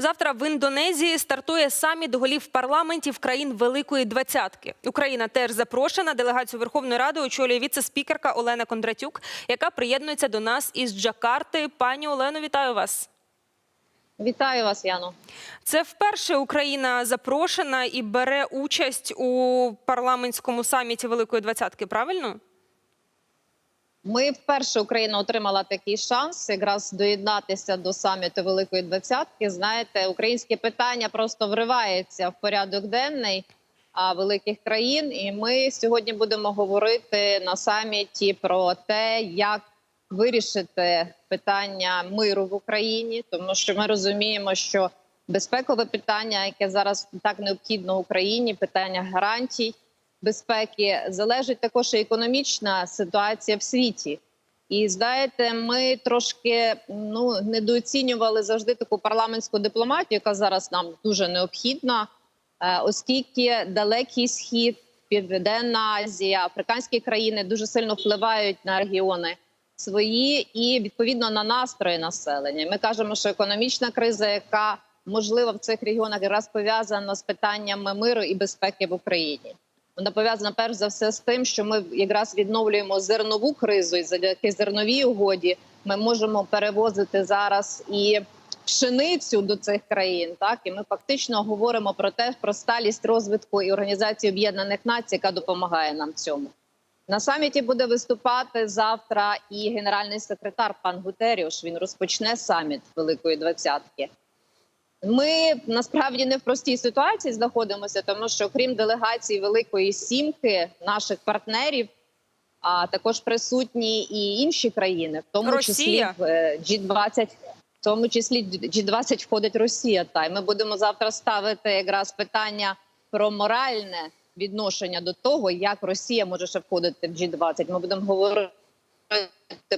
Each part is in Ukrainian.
Завтра в Індонезії стартує саміт голів парламентів країн Великої Двадцятки. Україна теж запрошена. Делегацію Верховної Ради очолює віце-спікерка Олена Кондратюк, яка приєднується до нас із Джакарти. Пані Олено, вітаю вас. Вітаю вас, Яно. Це вперше Україна запрошена і бере участь у парламентському саміті Великої Двадцятки. Правильно? Ми вперше Україна отримала такий шанс якраз доєднатися до саміту Великої Двадцятки. Знаєте, українське питання просто вривається в порядок денний а, великих країн. І ми сьогодні будемо говорити на саміті про те, як вирішити питання миру в Україні, тому що ми розуміємо, що безпекове питання, яке зараз так необхідно Україні, питання гарантій безпеки, залежить також і економічна ситуація в світі. І знаєте, ми трошки ну недооцінювали завжди таку парламентську дипломатію, яка зараз нам дуже необхідна, е, оскільки далекий схід, Південна Азія, африканські країни дуже сильно впливають на регіони свої і відповідно на настрої населення. Ми кажемо, що економічна криза, яка можливо в цих регіонах якраз пов'язана з питаннями миру і безпеки в Україні. Вона пов'язана перш за все з тим, що ми якраз відновлюємо зернову кризу, і завдяки зерновій угоді ми можемо перевозити зараз і пшеницю до цих країн. Так і ми фактично говоримо про те, про сталість розвитку і організації Об'єднаних Націй, яка допомагає нам цьому. На саміті буде виступати завтра і генеральний секретар пан Гутеріуш. Він розпочне саміт Великої Двадцятки. Ми насправді не в простій ситуації знаходимося, тому що крім делегації Великої Сімки, наших партнерів, а також присутні і інші країни, в тому Росія. числі в е, G20, в тому числі G20 входить Росія. Та й ми будемо завтра ставити якраз питання про моральне відношення до того, як Росія може ще входити в G20. Ми будемо говорити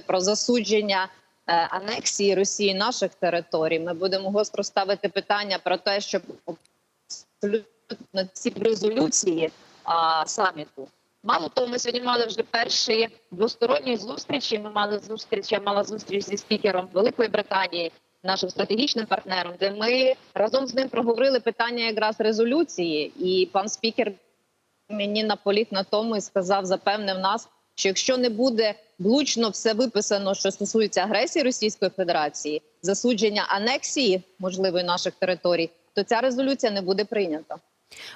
про засудження анексії Росії наших територій. Ми будемо гостро ставити питання про те, щоб абсолютно ці резолюції а, саміту. Мало того, ми сьогодні мали вже перші двосторонні зустрічі. Ми мали зустріч. Я мала зустріч зі спікером Великої Британії, нашим стратегічним партнером, де ми разом з ним проговорили питання якраз резолюції, і пан спікер мені наполіг на тому і сказав, запевнив нас, що якщо не буде влучно все виписано, що стосується агресії Російської Федерації, засудження анексії можливої наших територій, то ця резолюція не буде прийнята.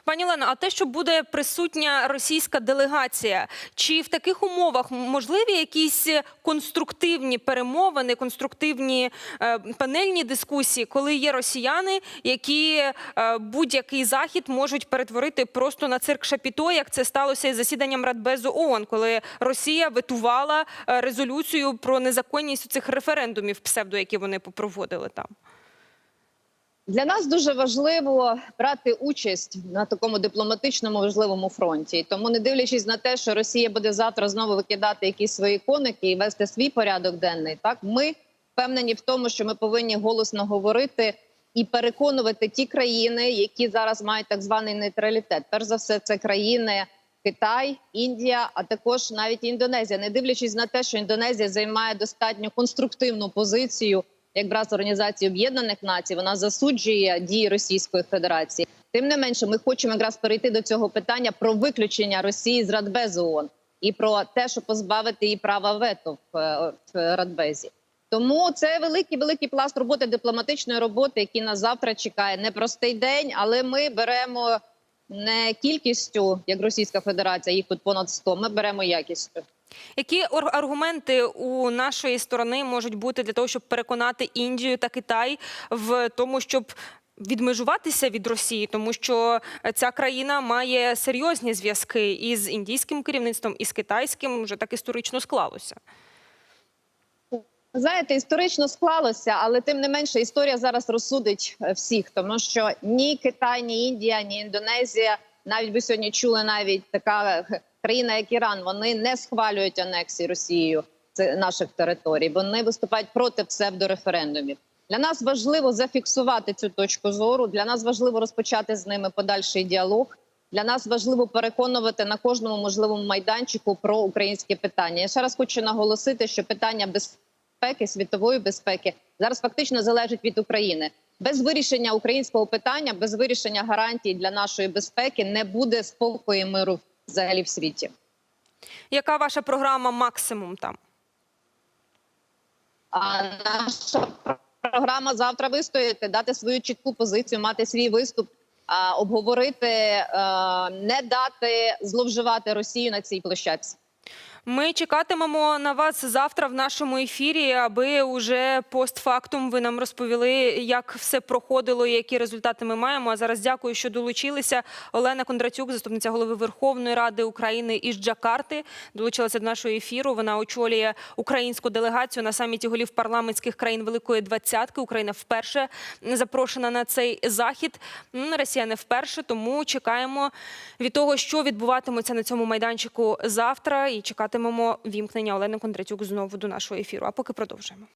Пані Олено, а те, що буде присутня російська делегація, чи в таких умовах можливі якісь конструктивні перемовини, конструктивні е, панельні дискусії, коли є росіяни, які е, будь-який захід можуть перетворити просто на цирк Шапіто, як це сталося із засіданням Радбезу ООН, коли Росія ветувала е, резолюцію про незаконність цих референдумів, псевдо, які вони попроводили там. Для нас дуже важливо брати участь на такому дипломатичному важливому фронті. Тому, не дивлячись на те, що Росія буде завтра знову викидати якісь свої коники і вести свій порядок денний, так ми впевнені в тому, що ми повинні голосно говорити і переконувати ті країни, які зараз мають так званий нейтралітет. Перш за все, це країни. Китай, Індія, а також навіть Індонезія, не дивлячись на те, що Індонезія займає достатньо конструктивну позицію якраз Організації Об'єднаних Націй, вона засуджує дії Російської Федерації. Тим не менше, ми хочемо якраз перейти до цього питання про виключення Росії з Радбезу ООН і про те, щоб позбавити її права вето е, в Радбезі. Тому це великий великий пласт роботи дипломатичної роботи, який нас завтра чекає. Непростий день, але ми беремо не кількістю, як Російська Федерація, їх тут понад 100, Ми беремо якістю. Які аргументи у нашої сторони можуть бути для того, щоб переконати Індію та Китай в тому, щоб відмежуватися від Росії, тому що ця країна має серйозні зв'язки із індійським керівництвом, і з китайським вже так історично склалося. Знаєте, історично склалося, але тим не менше історія зараз розсудить е, всіх, тому що ні Китай, ні Індія, ні Індонезія, навіть ви сьогодні чули навіть така е, країна, як Іран, вони не схвалюють анексії Росією наших територій. Вони виступають проти псевдореферендумів. Для нас важливо зафіксувати цю точку зору. Для нас важливо розпочати з ними подальший діалог. Для нас важливо переконувати на кожному можливому майданчику про українське питання. Я ще раз хочу наголосити, що питання безпеки, світової безпеки зараз фактично залежить від України. Без вирішення українського питання, без вирішення гарантій для нашої безпеки не буде спокою і миру взагалі в світі. Яка ваша програма максимум там? А наша програма завтра вистояти, дати свою чітку позицію, мати свій виступ, обговорити, е, не дати зловживати Росію на цій площадці. Ми чекатимемо на вас завтра в нашому ефірі, аби уже постфактум ви нам розповіли, як все проходило і які результати ми маємо. А зараз дякую, що долучилися. Олена Кондратюк, заступниця голови Верховної Ради України із Джакарти, долучилася до нашого ефіру. Вона очолює українську делегацію на саміті голів парламентських країн Великої Двадцятки. Україна вперше запрошена на цей захід. Росія не вперше, тому чекаємо від того, що відбуватиметься на цьому майданчику завтра, і чекатимемо вімкнення Олени Кондратюк знову до нашого ефіру. А поки продовжуємо.